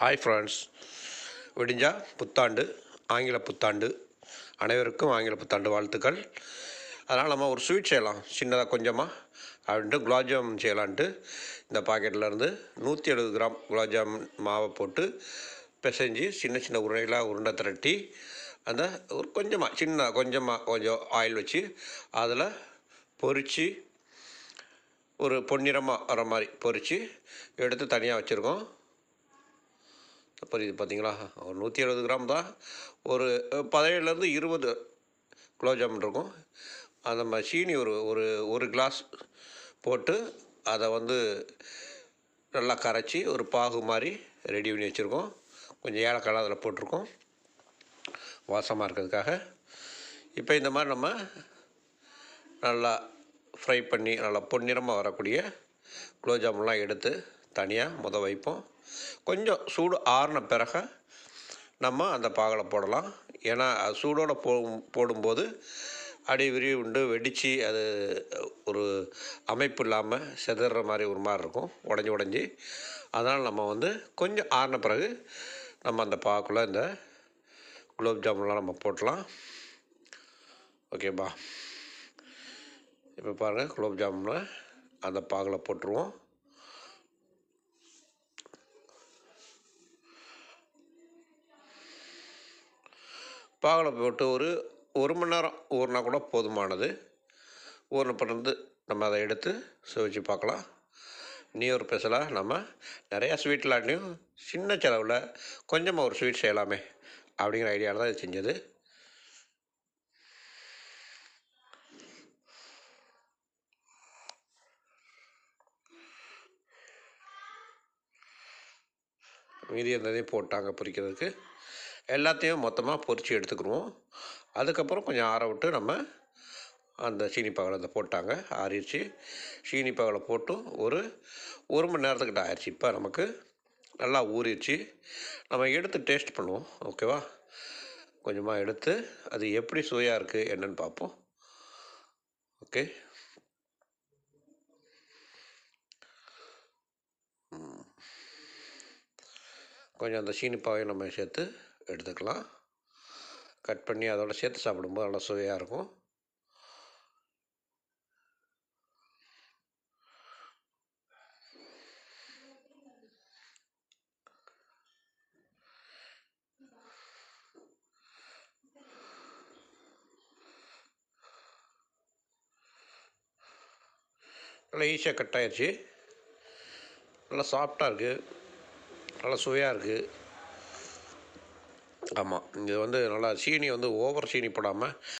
Hi friends விடிஞ்சா புத்தாண்டு ஆங்கில புத்தாண்டு. அனைவருக்கும் ஆங்கில புத்தாண்டு வாழ்த்துக்கள். அதனால் நம்ம ஒரு ஸ்வீட் செய்யலாம். சின்னதாக கொஞ்சமாக அப்படின்ட்டு குலாப்ஜாமுன் செய்யலான்ட்டு இந்த பாக்கெட்லேருந்து நூற்றி எழுபது கிராம் குலாப்ஜாம் மாவை போட்டு பிசைஞ்சு சின்ன சின்ன உருளைகளாக உருண்டை திரட்டி அந்த ஒரு கொஞ்சமாக சின்ன கொஞ்சமாக கொஞ்சம் ஆயில் வச்சு அதில் பொறித்து ஒரு பொன்னிறமாக வர மாதிரி பொறித்து எடுத்து தனியாக வச்சுருக்கோம். அப்புறம் இது பார்த்தீங்களா? ஒரு நூற்றி எழுபது கிராம் தான். ஒரு பதினேழுலேருந்து இருபது குலோப்ஜாமுன் இருக்கும். அந்த மாதிரி சீனி ஒரு ஒரு ஒரு கிளாஸ் போட்டு அதை வந்து நல்லா கரைச்சி ஒரு பாகு மாதிரி ரெடி பண்ணி வச்சுருக்கோம். கொஞ்சம் ஏலக்காய் அதில் போட்டிருக்கோம். வாசமாக இருக்கிறதுக்காக. இப்போ இந்த மாதிரி நம்ம நல்லா ஃப்ரை பண்ணி நல்லா பொன்னிறமாக வரக்கூடிய குலோப்ஜாமுன்லாம் எடுத்து தனியாக முத வைப்போம். கொஞ்சம் சூடு ஆறின பிறகு நம்ம அந்த பாகில் போடலாம். ஏன்னா சூடோடு போ போடும்போது அடி விரி உண்டு வெடித்து அது ஒரு அமைப்பு இல்லாமல் செதற மாதிரி ஒரு மாதிரி இருக்கும் உடஞ்சி உடஞ்சி. அதனால் நம்ம வந்து கொஞ்சம் ஆறின பிறகு நம்ம அந்த பாக்குள்ளே இந்த குலோப் ஜாமுன்லாம் நம்ம போட்டலாம். ஓகேப்பா. இப்போ பாருங்கள் குலோப் ஜாமுனில் அந்த பாகில் போட்டுருவோம். பாகலை போட்டு ஒரு ஒரு மணி நேரம் ஊறினா கூட போதுமானது. ஊறின பிறந்து நம்ம அதை எடுத்து சுவைச்சு பார்க்கலாம். நீ ஒரு ஸ்பெஷலாக நம்ம நிறையா ஸ்வீட் சின்ன செலவில் கொஞ்சமாக ஒரு ஸ்வீட் செய்யலாமே அப்படிங்கிற ஐடியாவில் தான் இது செஞ்சது. மீதி இருந்ததையும் போட்டாங்க பொரிக்கிறதுக்கு எல்லாத்தையும் மொத்தமாக பொறிச்சு எடுத்துக்கிடுவோம் அதுக்கப்புறம் கொஞ்சம் ஆற விட்டு நம்ம அந்த சீனி பாகலை அதை போட்டாங்க ஆறிடுச்சு. சீனி பாகலை போட்டு ஒரு ஒரு மணி நேரத்துக்கிட்ட ஆயிடுச்சு. இப்போ நமக்கு நல்லா ஊறிடுச்சு. நம்ம எடுத்து டேஸ்ட் பண்ணுவோம் ஓகேவா? கொஞ்சமாக எடுத்து அது எப்படி சுவையாக இருக்குது என்னன்னு பார்ப்போம். ஓகே. கொஞ்சம் அந்த சீனி பாவையும் நம்ம சேர்த்து எடுத்துக்கலாம். கட் பண்ணி அதோட சேர்த்து சாப்பிடும்போது நல்லா சுவையாக இருக்கும். நல்லா ஈஸியாக கட் ஆயிடுச்சு நல்லா சாஃப்டாக இருக்குது நல்லா சுவையாக இருக்குது ஆமாம் இது வந்து நல்லா சீனி வந்து ஓவர் சீனி போடாமல்